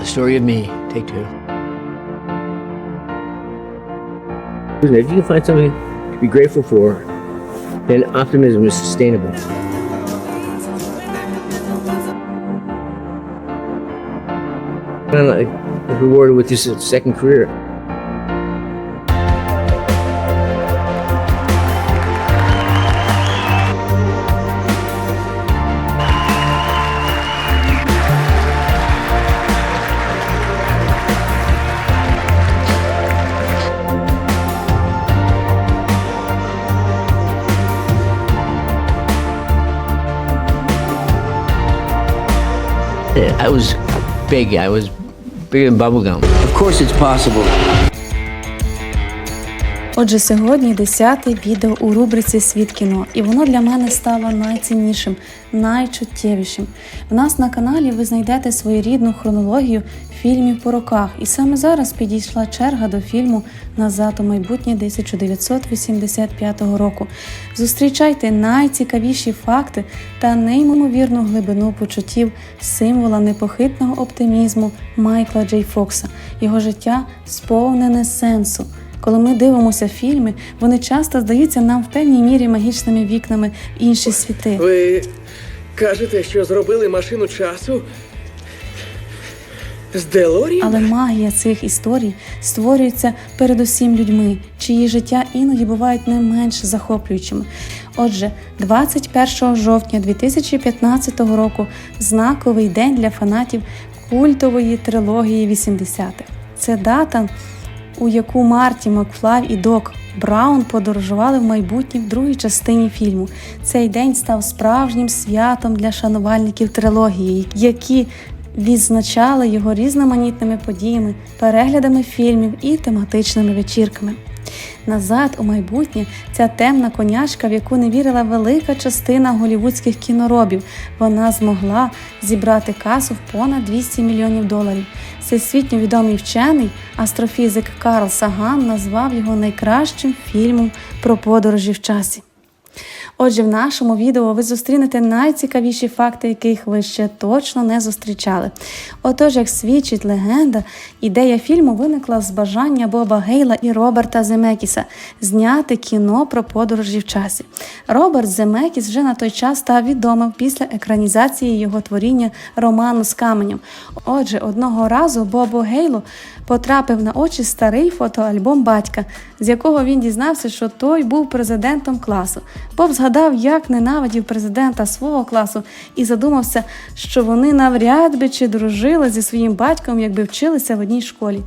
The story of me. Take two. If you can find something to be grateful for, then optimism is sustainable. Kind of like rewarded with this second career. I was big. I was bigger than bubblegum. Of course, it's possible. Отже, сьогодні десяте відео у рубриці Світ кіно, і воно для мене стало найціннішим, найчуттєвішим. В нас на каналі ви знайдете своєрідну хронологію фільмів по роках, і саме зараз підійшла черга до фільму Назад у майбутнє 1985 року. Зустрічайте найцікавіші факти та неймовірну глибину почуттів символа непохитного оптимізму Майкла Джей Фокса. Його життя сповнене сенсу. Коли ми дивимося фільми, вони часто здаються нам в певній мірі магічними вікнами в інші світи. Ви кажете, що зробили машину часу? Але магія цих історій створюється передусім людьми, чиї життя іноді бувають не менш захоплюючими. Отже, 21 жовтня 2015 року знаковий день для фанатів культової трилогії 80-х. Це дата, у яку Марті Макфлай і Док Браун подорожували в майбутнє в другій частині фільму. Цей день став справжнім святом для шанувальників трилогії, які відзначали його різноманітними подіями, переглядами фільмів і тематичними вечірками. Назад у майбутнє ця темна конячка, в яку не вірила велика частина голівудських кіноробів. Вона змогла зібрати касу в понад 200 мільйонів доларів. Всесвітньо відомий вчений астрофізик Карл Саган назвав його найкращим фільмом про подорожі в часі. Отже, в нашому відео ви зустрінете найцікавіші факти, яких ви ще точно не зустрічали. Отож, як свідчить легенда, ідея фільму виникла з бажання Боба Гейла і Роберта Земекіса зняти кіно про подорожі в часі. Роберт Земекіс вже на той час став відомим після екранізації його творіння роману з каменем. Отже, одного разу Бобу Гейлу потрапив на очі старий фотоальбом батька, з якого він дізнався, що той був президентом класу. Боб згадав, як ненавидів президента свого класу, і задумався, що вони навряд би чи дружили зі своїм батьком, якби вчилися в одній школі.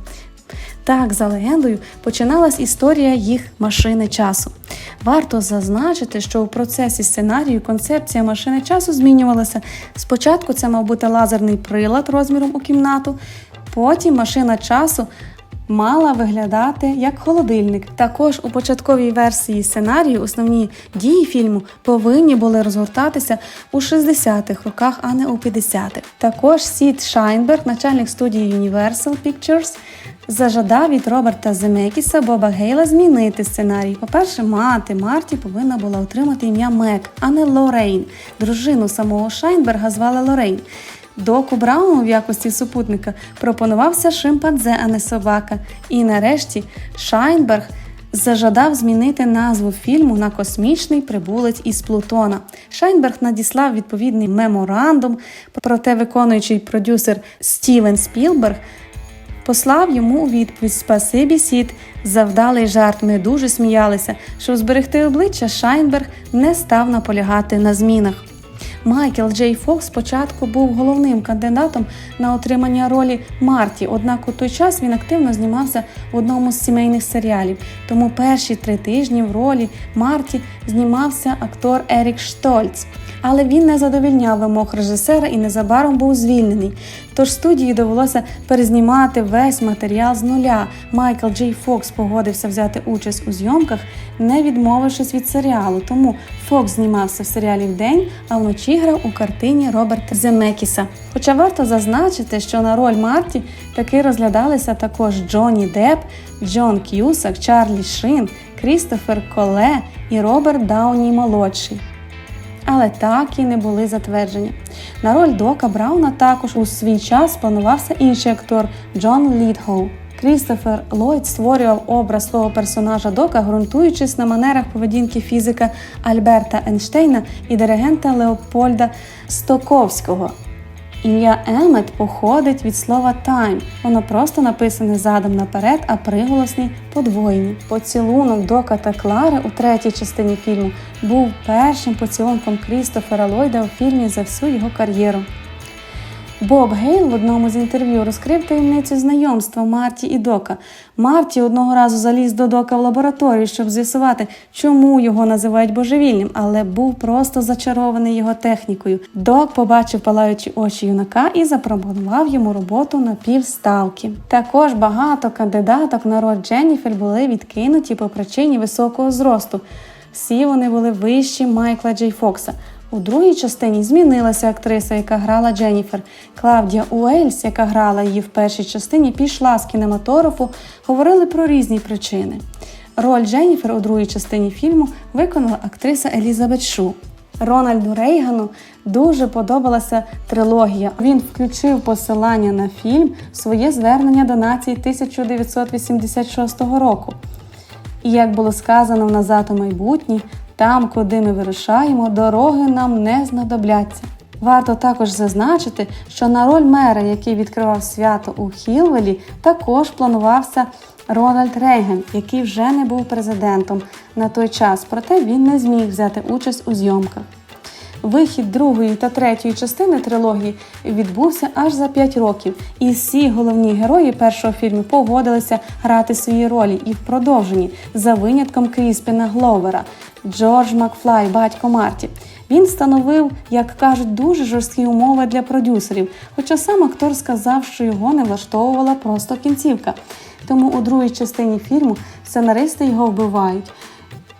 Так, за легендою, починалась історія їх машини часу. Варто зазначити, що у процесі сценарію концепція машини часу змінювалася. Спочатку це мав бути лазерний прилад розміром у кімнату, потім машина часу мала виглядати як холодильник. Також у початковій версії сценарію основні дії фільму повинні були розгортатися у 60-х роках, а не у 50-х. Також Сід Шайнберг, начальник студії Universal Pictures, зажадав від Роберта Земекіса Боба Гейла змінити сценарій. По-перше, мати Марті повинна була отримати ім'я Мек, а не Лорейн. Дружину самого Шайнберга звали Лорейн. Доку Брауну в якості супутника пропонувався шимпанзе, а не собака. І нарешті Шайнберг зажадав змінити назву фільму на космічний прибулець із Плутона. Шайнберг надіслав відповідний меморандум, проте виконуючий продюсер Стівен Спілберг послав йому у відповідь Спасибі сіт, завдалий жарт. Ми дуже сміялися. Щоб зберегти обличчя, Шайнберг не став наполягати на змінах. Майкл Джей Фокс спочатку був головним кандидатом на отримання ролі Марті, однак у той час він активно знімався в одному з сімейних серіалів. Тому перші три тижні в ролі Марті знімався актор Ерік Штольц. Але він не задовільняв вимог режисера і незабаром був звільнений. Тож студії довелося перезнімати весь матеріал з нуля. Майкл Джей Фокс погодився взяти участь у зйомках, не відмовившись від серіалу. Тому Фокс знімався в серіалі вдень, а вночі грав у картині Роберта Земекіса. Хоча варто зазначити, що на роль Марті таки розглядалися також Джонні Депп, Джон К'юсак, Чарлі Шин, Крістофер Коле і Роберт Дауні молодший. Але так і не були затверджені. На роль Дока Брауна також у свій час планувався інший актор Джон Лідгоу. Крістофер Ллойд створював образ свого персонажа Дока, ґрунтуючись на манерах поведінки фізика Альберта Ейнштейна і диригента Леопольда Стоковського. Ім'я Емет походить від слова тайм. Воно просто написане задом наперед, а приголосні подвоєні. Поцілунок Дока та Клари у третій частині фільму був першим поцілунком Крістофера Ллойда у фільмі за всю його кар'єру. Боб Гейл в одному з інтерв'ю розкрив таємницю знайомства Марті і Дока. Марті одного разу заліз до Дока в лабораторію, щоб з'ясувати, чому його називають божевільним, але був просто зачарований його технікою. Док побачив палаючі очі юнака і запропонував йому роботу на півставки. Також багато кандидаток на роль Дженніфер були відкинуті по причині високого зросту. Всі вони були вищі Майкла Джей Фокса. У другій частині змінилася актриса, яка грала Дженніфер. Клавдія Уельс, яка грала її в першій частині, пішла з кінематографу, говорили про різні причини. Роль Дженніфер у другій частині фільму виконала актриса Елізабет Шу. Рональду Рейгану дуже подобалася трилогія. Він включив посилання на фільм в своє звернення до нації 1986 року. І як було сказано в назад у майбутнє, там, куди ми вирушаємо, дороги нам не знадобляться. Варто також зазначити, що на роль мера, який відкривав свято у Хілвелі, також планувався Рональд Рейган, який вже не був президентом на той час, проте він не зміг взяти участь у зйомках. Вихід другої та третьої частини трилогії відбувся аж за 5 років, і всі головні герої першого фільму погодилися грати свої ролі і в продовженні за винятком Кріспіна Гловера, Джордж Макфлай, батько Марті. Він становив, як кажуть, дуже жорсткі умови для продюсерів, хоча сам актор сказав, що його не влаштовувала просто кінцівка. Тому у другій частині фільму сценаристи його вбивають.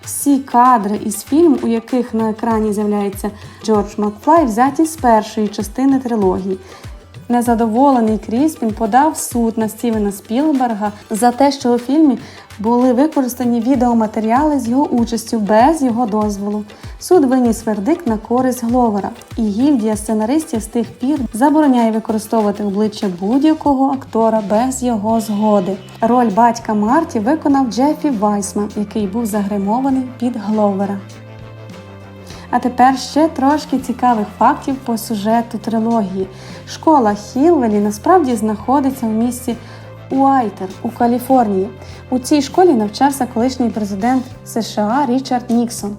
Всі кадри із фільму, у яких на екрані з'являється Джордж Макфлай, взяті з першої частини трилогії. Незадоволений Кріспін подав суд на Стівена Спілберга за те, що у фільмі були використані відеоматеріали з його участю без його дозволу. Суд виніс вердикт на користь Гловера, і гільдія сценаристів з тих пір забороняє використовувати обличчя будь-якого актора без його згоди. Роль батька Марті виконав Джефі Вайсман, який був загримований під Гловера. А тепер ще трошки цікавих фактів по сюжету трилогії. Школа Хілвелі насправді знаходиться в місті Уайтер у Каліфорнії. У цій школі навчався колишній президент США Річард Ніксон.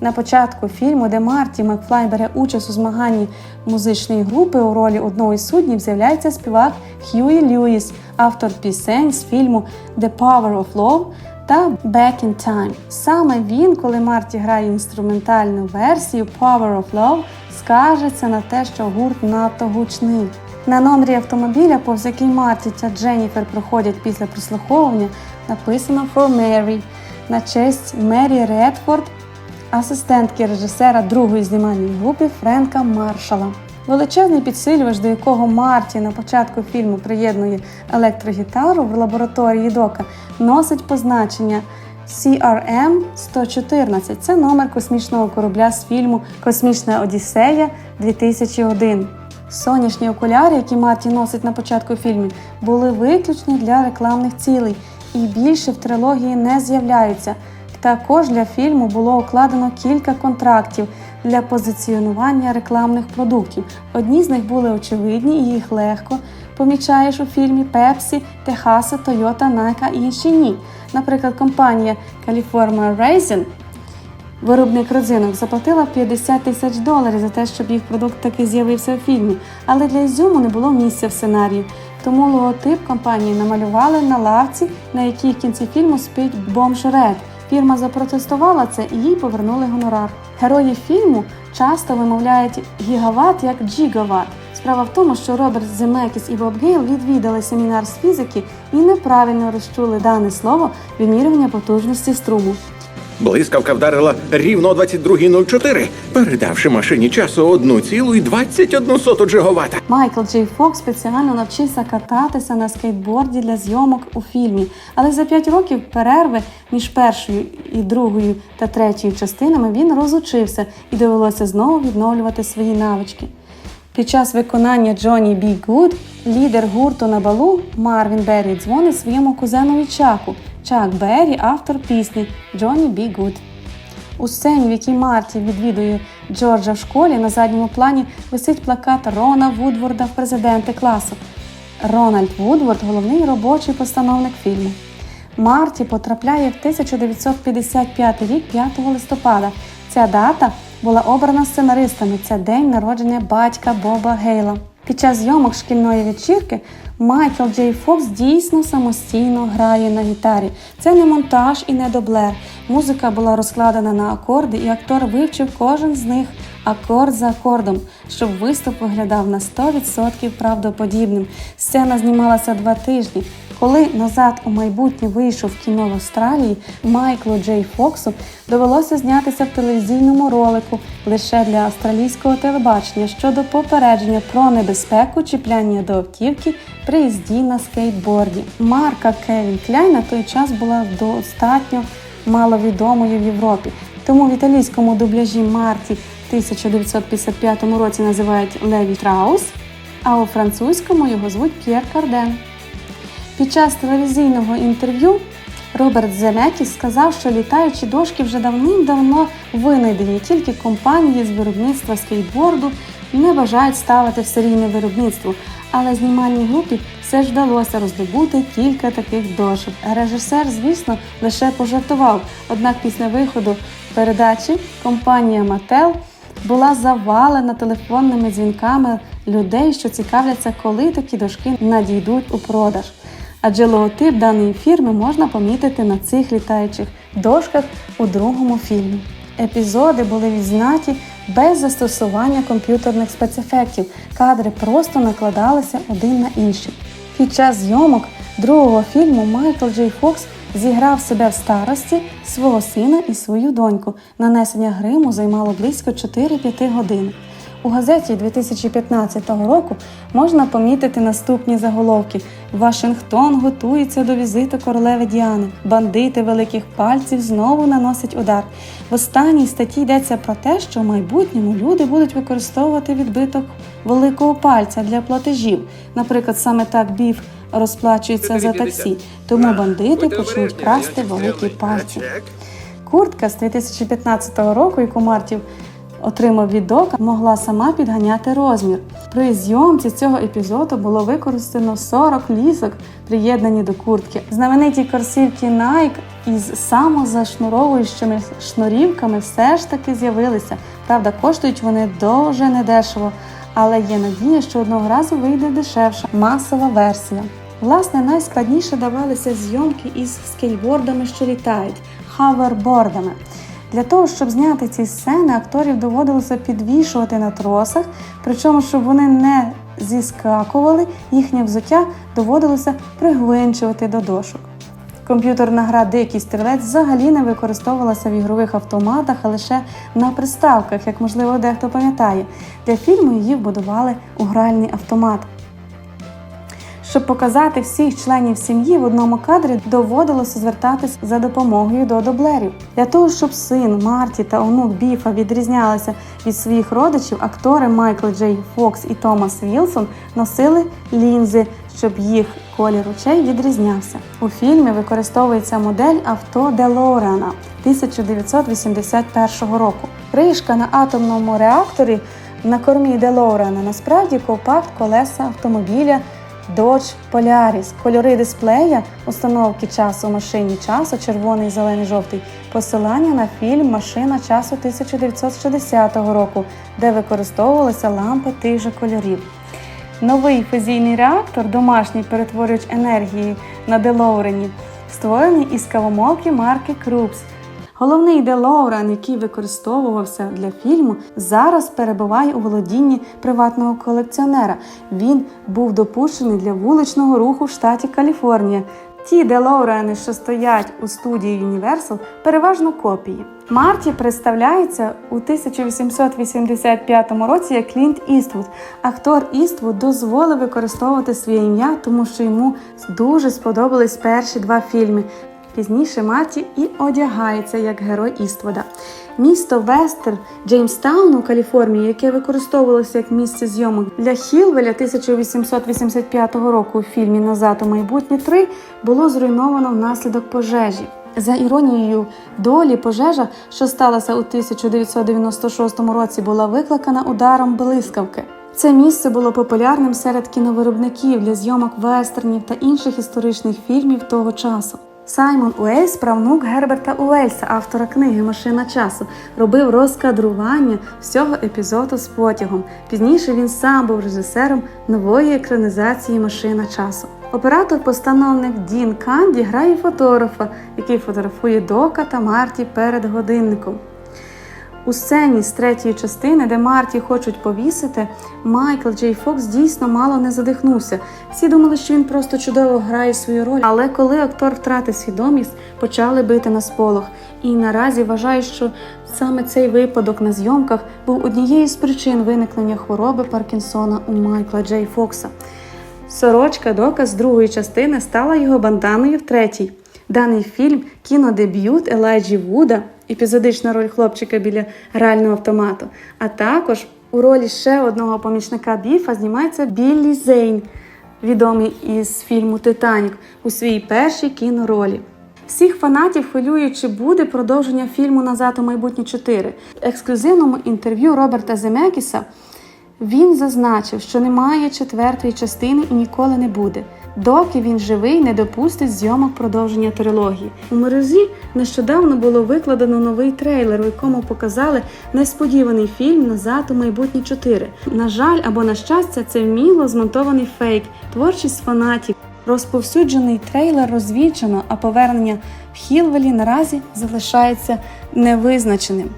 На початку фільму, де Марті Макфлай бере участь у змаганні музичної групи у ролі одного із суддів, з'являється співак Хьюї Льюіс, автор пісень з фільму The Power of Love та Back in Time. Саме він, коли Марті грає інструментальну версію Power of Love, скажеться на те, що гурт надто гучний. На номері автомобіля, повз який Марті та Дженніфер проходять після прослуховування, написано For Mary на честь Мері Редфорд, асистентки режисера другої знімальної групи Френка Маршала. Величезний підсилювач, до якого Марті на початку фільму приєднує електрогітару в лабораторії Дока, носить позначення CRM 114. Це номер космічного корабля з фільму Космічна Одіссея 2001. Сонячні окуляри, які Марті носить на початку фільму, були виключні для рекламних цілей і більше в трилогії не з'являються. Також для фільму було укладено кілька контрактів для позиціонування рекламних продуктів. Одні з них були очевидні і їх легко помічаєш у фільмі Pepsi, Техаса, Toyota, Nike, а інші ні. Наприклад, компанія California Raisin Виробник родзинок заплатила 50 тисяч доларів за те, щоб їх продукт таки з'явився у фільмі, але для ізюму не було місця в сценарії. Тому логотип компанії намалювали на лавці, на якій в кінці фільму спить бомж Ред. Фірма запротестувала це і їй повернули гонорар. Герої фільму часто вимовляють гігават як джігават. Справа в тому, що Роберт Земекіс і Боб Гейл відвідали семінар з фізики і неправильно розчули дане слово вимірювання потужності струму. Блискавка вдарила рівно о 22.04, передавши машині часу 1,21 джигавата. Майкл Джей Фокс спеціально навчився кататися на скейтборді для зйомок у фільмі, але за 5 років перерви між першою і другою та третьою частинами він розучився і довелося знову відновлювати свої навички. Під час виконання Джонні Бі Гуд лідер гурту на балу Марвін Беррі дзвонить своєму кузенові Чаку. Чак Беррі автор пісні Джонні Бі Гуд. У сцені, в якій Марті відвідує Джорджа в школі, на задньому плані висить плакат Рона Вудворда в президенти класу. Рональд Вудворд головний робочий постановник фільму. Марті потрапляє в 1955 рік 5 листопада. Ця дата була обрана сценаристами. Це день народження батька Боба Гейла. Під час зйомок шкільної вечірки Майкл Джей Фокс дійсно самостійно грає на гітарі. Це не монтаж і не доблер. Музика була розкладена на акорди, і актор вивчив кожен з них акорд за акордом, щоб виступ виглядав на 100% правдоподібним. Сцена знімалася два тижні. Коли назад у майбутнє вийшов кіно в Австралії, Майклу Джей Фоксу довелося знятися в телевізійному ролику лише для австралійського телебачення щодо попередження про небезпеку чіпляння до автівки при їзді на скейтборді. Марка Кевін Кляйн на той час була достатньо маловідомою в Європі. Тому в італійському дубляжі Марті в 1955 році називають Леві Траус, а у французькому його звуть П'єр Карден. Під час телевізійного інтерв'ю Роберт Земекіс сказав, що літаючі дошки вже давним-давно винайдені, тільки компанії з виробництва скейтборду не бажають ставити в серійне виробництво. Але знімальній групі все ж вдалося роздобути кілька таких дошок. Режисер, звісно, лише пожартував. Однак після виходу передачі компанія Mattel була завалена телефонними дзвінками людей, що цікавляться, коли такі дошки надійдуть у продаж. Адже логотип даної фірми можна помітити на цих літаючих дошках у другому фільмі. Епізоди були відзнаті без застосування комп'ютерних спецефектів. Кадри просто накладалися один на інший. Під час зйомок другого фільму Майкл Джей Фокс зіграв себе в старості, свого сина і свою доньку. Нанесення гриму займало близько 4-5 годин. У газеті 2015 року можна помітити наступні заголовки: Вашингтон готується до візиту королеви Діани. Бандити великих пальців знову наносять удар. В останній статті йдеться про те, що в майбутньому люди будуть використовувати відбиток великого пальця для платежів. Наприклад, саме так біф розплачується за таксі, тому бандити почнуть красти великі пальці. Куртка з 2015 року, яку Мартів отримав від Дока, могла сама підганяти розмір. При зйомці цього епізоду було використано 40 лісок, приєднані до куртки. Знамениті корсівки Nike із самозашнуровуючими шнурівками все ж таки з'явилися. Правда, коштують вони дуже недешево, але є надія, що одного разу вийде дешевша масова версія. Власне, найскладніше давалися зйомки із скейтбордами, що літають, хавербордами. Для того, щоб зняти ці сцени, акторів доводилося підвішувати на тросах, причому, щоб вони не зіскакували, їхнє взуття доводилося пригвинчувати до дошок. Комп'ютерна гра Дикий стрілець взагалі не використовувалася в ігрових автоматах, а лише на приставках, як можливо дехто пам'ятає. Для фільму її вбудували у гральний автомат. Щоб показати всіх членів сім'ї в одному кадрі доводилося звертатись за допомогою до дублерів. Для того, щоб син Марті та онук Біфа відрізнялися від своїх родичів, актори Майкл Джей Фокс і Томас Вілсон носили лінзи, щоб їх колір очей відрізнявся. У фільмі використовується модель авто Делорана 1981 року. Кришка на атомному реакторі на кормі Делорана насправді компакт колеса автомобіля Dodge Polaris. Кольори дисплея, установки часу в машині часу, червоний, зелений, жовтий. Посилання на фільм Машина часу 1960 року, де використовувалися лампи тих же кольорів. Новий фузійний реактор, домашній перетворювач енергії на Делоурені, створений із кавомолки марки Крупс. Головний Делоурен, який використовувався для фільму, зараз перебуває у володінні приватного колекціонера. Він був допущений для вуличного руху в штаті Каліфорнія. Ті Делоурени, що стоять у студії Universal, переважно копії. Марті представляється у 1885 році як Клінт Іствуд. Актор Іствуд дозволив використовувати своє ім'я, тому що йому дуже сподобались перші два фільми. Пізніше Марті і одягається як герой Іствуда. Місто Вестер Джеймстаун у Каліфорнії, яке використовувалося як місце зйомок для Хілвеля 1885 року у фільмі Назад у майбутнє 3, було зруйновано внаслідок пожежі. За іронією долі, пожежа, що сталася у 1996 році, була викликана ударом блискавки. Це місце було популярним серед кіновиробників для зйомок вестернів та інших історичних фільмів того часу. Саймон Уельс, правнук Герберта Уельса, автора книги Машина часу, робив розкадрування всього епізоду з потягом. Пізніше він сам був режисером нової екранізації Машина часу. Оператор-постановник Дін Канді грає фотографа, який фотографує Дока та Марті перед годинником. У сцені з третьої частини, де Марті хочуть повісити, Майкл Джей Фокс дійсно мало не задихнувся. Всі думали, що він просто чудово грає свою роль. Але коли актор втратив свідомість, почали бити на сполох. І наразі вважаю, що саме цей випадок на зйомках був однією з причин виникнення хвороби Паркінсона у Майкла Джей Фокса. Сорочка доказ другої частини стала його банданою в третій. Даний фільм кінодебют Елайджі Вуда, епізодична роль хлопчика біля грального автомату. А також у ролі ще одного помічника Біфа знімається Біллі Зейн, відомий із фільму Титанік у своїй першій кіноролі. Всіх фанатів хвилює, чи буде продовження фільму Назад у майбутнє 4. В ексклюзивному інтерв'ю Роберта Земекіса він зазначив, що немає четвертої частини і ніколи не буде. Доки він живий, не допустить зйомок продовження трилогії. У мережі нещодавно було викладено новий трейлер, у якому показали несподіваний фільм Назад у майбутнє 4. На жаль, або на щастя, це вміло змонтований фейк, творчість фанатів. Розповсюджений трейлер розвічено, а повернення в Хілвелі наразі залишається невизначеним.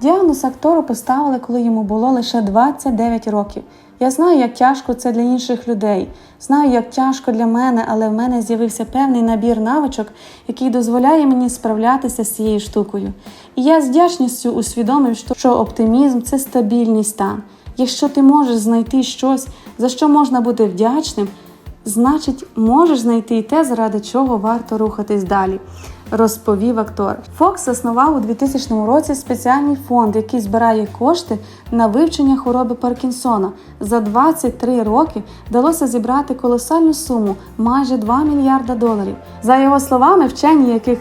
Діагноз актору поставили, коли йому було лише 29 років. Я знаю, як тяжко це для інших людей. Знаю, як тяжко для мене, але в мене з'явився певний набір навичок, який дозволяє мені справлятися з цією штукою. І я з вдячністю усвідомив, що оптимізм це стабільний стан. Якщо ти можеш знайти щось, за що можна бути вдячним, значить, можеш знайти і те, заради чого варто рухатись далі. Розповів актор. Фокс заснував у 2000 році спеціальний фонд, який збирає кошти на вивчення хвороби Паркінсона. За 23 роки вдалося зібрати колосальну суму майже 2 мільярда доларів. За його словами, вчені, яких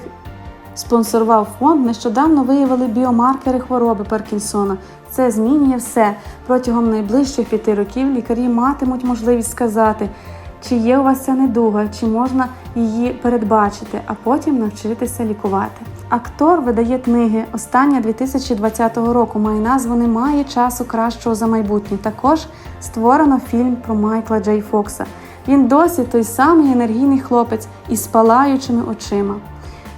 спонсорував фонд, нещодавно виявили біомаркери хвороби Паркінсона. Це змінює все. Протягом найближчих п'яти років лікарі матимуть можливість сказати, чи є у вас ця недуга, чи можна її передбачити, а потім навчитися лікувати. Актор видає книги. Остання 2020 року має назву Немає часу кращого за майбутнє. Також створено фільм про Майкла Джей Фокса. Він досі той самий енергійний хлопець із палаючими очима.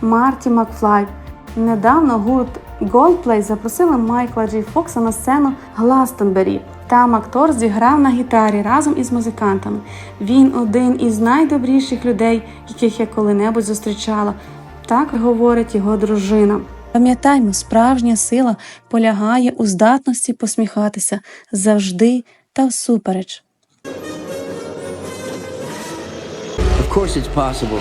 Марті Макфлай. Недавно гурт Goldplay запросили Майкла Джей Фокса на сцену Гластонбері. Там актор зіграв на гітарі разом із музикантами. Він один із найдобріших людей, яких я коли-небудь зустрічала. Так говорить його дружина. Пам'ятаймо, справжня сила полягає у здатності посміхатися завжди та всупереч. Of course, it's possible.